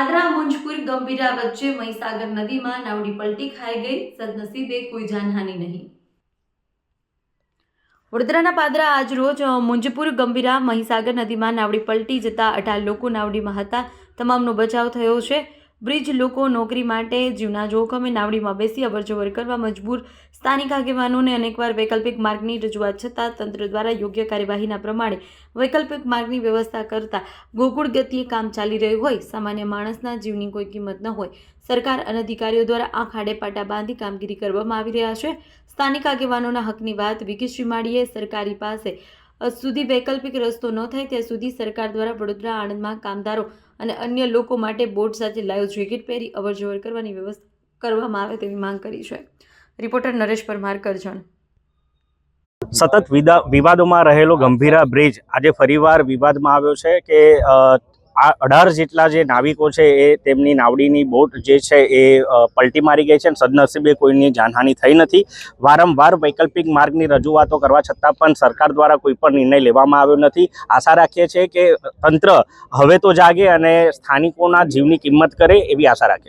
પાદરા મુંજપુર, ગંભીરા વચ્ચે મહીસાગર નદીમાં નાવડી પલટી ખાઈ ગઈ. સદનસીબે કોઈ જાનહાનિ નહીં. વડોદરાના પાદરા આજ રોજ મુંજપુર, ગંભીરા, મહીસાગર નદીમાં નાવડી પલટી જતા અઢાર લોકો નાવડીમાં હતા. તમામનો બચાવ થયો છે. બ્રિજ લોકો નોકરી માટે જીવના જોખમે નાવડીમાં બેસી અવરજવર કરવા મજબૂર સ્થાનિક આગેવાનોને અનેકવાર વૈકલ્પિક માર્ગની રજૂઆત છતાં તંત્ર દ્વારા યોગ્ય કાર્યવાહીના પ્રમાણે વૈકલ્પિક માર્ગની વ્યવસ્થા કરતા ગોકુળ ગતિએ કામ ચાલી રહ્યું હોય, સામાન્ય માણસના જીવની કોઈ કિંમત ન હોય. સરકાર અને અધિકારીઓ દ્વારા આ ખાડે પાટા બાંધી કામગીરી કરવામાં આવી રહ્યા છે. સ્થાનિક આગેવાનોના હકની વાત વિકી શ્રીમાળીએ સરકારી પાસે સુધી વૈકલ્પિક રસ્તો ન થાય ત્યાં સુધી સરકાર દ્વારા વડોદરા આણંદમાં કામદારો અને અન્ય લોકો માટે બોટ સાથે લાઈવ જેકેટ પહેરી અવરજવર કરવાની વ્યવસ્થા કરવામાં આવે તેવી માંગ કરી છે. રિપોર્ટર નરેશ પરમાર, કરજણ. સતત વિદા- વિવાદોમાં રહેલો ગંભીરા બ્રિજ આજે ફરીવાર વિવાદમાં આવ્યો છે કે આ અઢાર જેટલા જે નાવિકો છે એ તેમની નાવડીની બોટ જે છે એ પલટી મારી ગઈ છે અને સદનસીબે કોઈની જાનહાનિ થઈ નથી. વારંવાર વૈકલ્પિક માર્ગની રજૂઆતો કરવા છતાં પણ સરકાર દ્વારા કોઈ પણ નિર્ણય લેવામાં આવ્યો નથી. આશા રાખીએ છીએ કે તંત્ર હવે તો જાગે અને સ્થાનિકોના જીવની કિંમત કરે એવી આશા રાખીએ